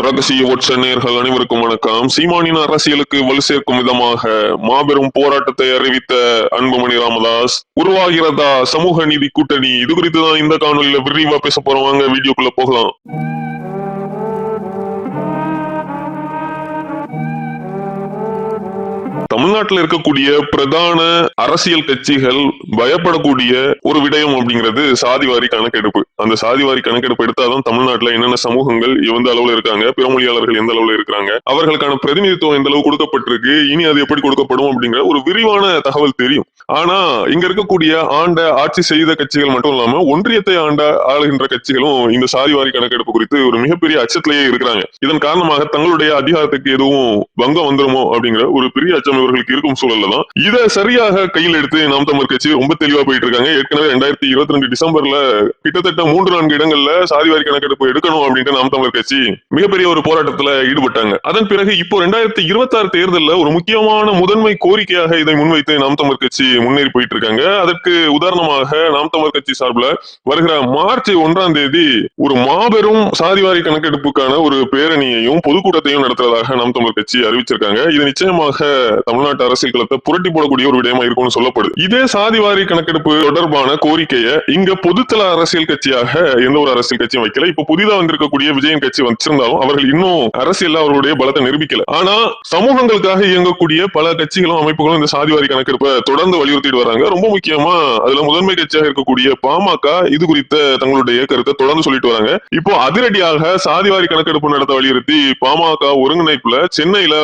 ரகசிய ஒற்ற நேர்கள் அனைவருக்கும் வணக்கம். சீமானின் அரசியலுக்கு வலு சேர்க்கும் விதமாக மாபெரும் போராட்டத்தை அறிவித்த அன்புமணி ராமதாஸ் உருவாகிறதா சமூக நீதி கூட்டணி? இது குறித்து தான் இந்த காணொலியில விரிவா பேச போறோம். வாங்க வீடியோக்குள்ள போகலாம். தமிழ்நாட்டில் இருக்கக்கூடிய பிரதான அரசியல் கட்சிகள் பயப்படக்கூடிய ஒரு விடயம் அப்படிங்கிறது சாதிவாரி கணக்கெடுப்பு. அந்த சாதிவாரி கணக்கெடுப்பு எடுத்தாதான் தமிழ்நாட்டில் என்னென்ன சமூகங்கள் எந்த அளவுல இருக்காங்க பிற மொழியாளர்கள் எந்த அளவுல இருக்காங்க அவர்களுக்கான பிரதிநிதித்துவம் எந்த அளவு கொடுக்கப்பட்டிருக்கு இனி அது எப்படி கொடுக்கப்படும் அப்படிங்கிற ஒரு விரிவான தகவல் தெரியும். ஆனா இங்க இருக்கக்கூடிய ஆண்ட ஆட்சி செய்த கட்சிகள் மட்டும் இல்லாம ஒன்றியத்தை ஆண்ட ஆளுகின்ற கட்சிகளும் இந்த சாதிவாரி கணக்கெடுப்பு குறித்து ஒரு மிகப்பெரிய அச்சத்திலேயே இருக்கிறாங்க. இதன் காரணமாக தங்களுடைய அதிகாரத்துக்கு எதுவும் பங்கம் வந்துருமோ அப்படிங்கிற ஒரு பெரிய அச்சம் இவர்களுக்கு இருக்கும் சூழல்ல தான். இதை சரியாக கையில் எடுத்து நாம் தமிழ் கட்சி ரொம்ப தெளிவா போயிட்டு இருக்காங்க ஏற்கனவே ரெண்டாயிரத்தி இருபத்தி ரெண்டு டிசம்பர்ல கிட்டத்தட்ட மூன்று நான்கு இடங்கள்ல சாதிவாரி கணக்கெடுப்பு எடுக்கணும் அப்படின்ட்டு நாம் தமிழ் கட்சி மிகப்பெரிய ஒரு போராட்டத்துல ஈடுபட்டாங்க. அதன் பிறகு இப்போ ரெண்டாயிரத்தி இருபத்தி ஆறு தேர்தலில் ஒரு முக்கியமான முதன்மை கோரிக்கையாக இதை முன்வைத்து நாம் தமிழ் கட்சி முன்னேறி போயிட்டு இருக்காங்க அதற்கு உதாரணமாக நாம் தமிழ் கட்சி சார்பில் வருகிற மார்ச் ஒன்றாம் தேதி ஒரு மாபெரும் சாதிவாரி கணக்கெடுப்புக்கான ஒரு பேரணியையும் பொதுக்கூட்டத்தையும் நடத்துறதாக நாம் தமிழ் கட்சி அறிவிச்சிருக்காங்க. இது நிச்சயமாக தமிழ்நாட்டு அரசியல் களத்தை புரட்டி போடக்கூடிய ஒரு விடயமா இருக்கும்னு சொல்லப்படுது. இதே சாதிவாரி கணக்கெடுப்பு தொடர்பான கோரிக்கையை இங்க பொதுத்தள அரசியல் கட்சியாக எந்த ஒரு அரசியல் கட்சியும் வைக்கல. இப்ப புதிதா வந்திருக்கக்கூடிய விஜயன் கட்சி வச்சிருந்தாலும் அவர்கள் இன்னும் அரசியல் அவருடைய பலத்தை நிரூபிக்கல. ஆனா சமூகங்களுக்காக இயங்கக்கூடிய பல கட்சிகளும் அமைப்புகளும் இந்த சாதிவாரி கணக்கெடுப்பை தொடர்ந்து வலியுறுத்திட்டு வராங்க. ரொம்ப முக்கியமா அதுல முதன்மை கட்சியாக இருக்கக்கூடிய பாமக இது குறித்த தங்களுடைய கருத்தை தொடர்ந்து சொல்லிட்டு வராங்க. இப்போ அதிரடியாக சாதிவாரி கணக்கெடுப்பு நடத்த வலியுறுத்தி பாமக ஒருங்கிணைப்புல சென்னையில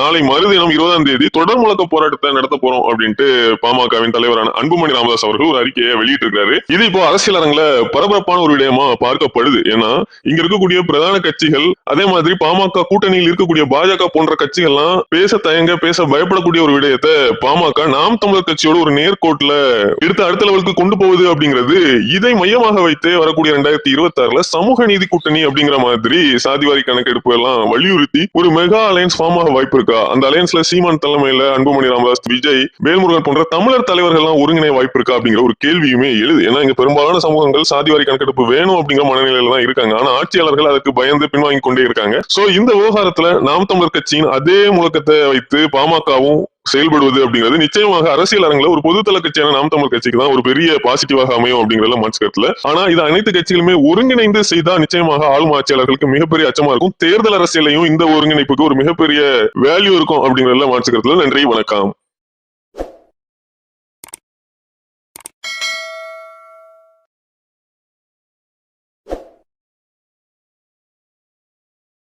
நாளை மறுதினம் இருபதாம் தேதி தொடர் முழக்க போராட்டத்தை நடத்த போறோம் அப்படின்ட்டு பாமகவின் தலைவரான அன்புமணி ராமதாஸ் அவர்கள் ஒரு அறிக்கையை வெளியிட்டிருக்காரு இது இப்போ அரசியல் அரங்குல பரபரப்பான ஒரு விடயமா பார்க்கப்படுது. ஏன்னா இங்க இருக்கக்கூடிய பிரதான கட்சிகள் அதே மாதிரி பாமக கூட்டணியில் இருக்கக்கூடிய பாஜக போன்ற கட்சிகள்லாம் பேச தயங்க பேச பயப்படக்கூடிய ஒரு விடயத்தை பாமக நாம் தமிழர் கட்சியோட ஒரு நேர்கோட்டுல எடுத்து அடுத்த லெவலுக்கு கொண்டு போகுது அப்படிங்கிறது இதை மையமாக வைத்து வரக்கூடிய ரெண்டாயிரத்தி இருபத்தி ஆறுல சமூக நீதி கூட்டணி அப்படிங்கிற மாதிரி சாதிவாரி கணக்கெடுப்பு எல்லாம் வலியுறுத்தி ஒரு மெகா அலையன்ஸ் ஃபார்ம் ஆக வாய்ப்பு இருக்கா? அந்த அலையன்ஸ்ல சீமான் தலைமையில அன்புமணி ராமதாஸ் விஜய் வேல்முருகன் போன்ற தமிழர் தலைவர்கள் எல்லாம் ஒருங்கிணை வாய்ப்பு இருக்கா அப்படிங்கிற ஒரு கேள்வியுமே எழுது. ஏன்னா இங்க பெரும்பாலான சமூகங்கள் சாதிவாரி கணக்கெடுப்பு வேணும் அப்படிங்கிற மனநிலையில தான் இருக்காங்க. ஆனா ஆட்சியாளர்கள் அதுக்கு பயந்து பின்வாங்கி கொண்டே இருக்காங்க. சோ இந்த விவகாரத்துல நாம் தமிழர் கட்சியின் அதே முழக்கத்தை வைத்து பாமகவும் செயல்படுவது அப்படிங்கிறது நிச்சயமாக அரசியல் அரங்கில் ஒரு பொதுத்தள கட்சியான நாம் தமிழ் கட்சிக்கு தான் ஒரு பெரிய பாசிட்டிவாக அமையும் அப்படிங்கறதுல மாற்று கருத்துல ஆனா இது அனைத்து கட்சிகளுமே ஒருங்கிணைந்து செய்தா நிச்சயமாக ஆளும் ஆட்சியாளர்களுக்கு மிகப்பெரிய அச்சமா இருக்கும். தேர்தல் அரசியலையும் இந்த ஒருங்கிணைப்புக்கு ஒரு மிகப்பெரிய வேல்யூ இருக்கும் அப்படிங்கிறதுல மாற்று கருத்துல நன்றி வணக்கம்.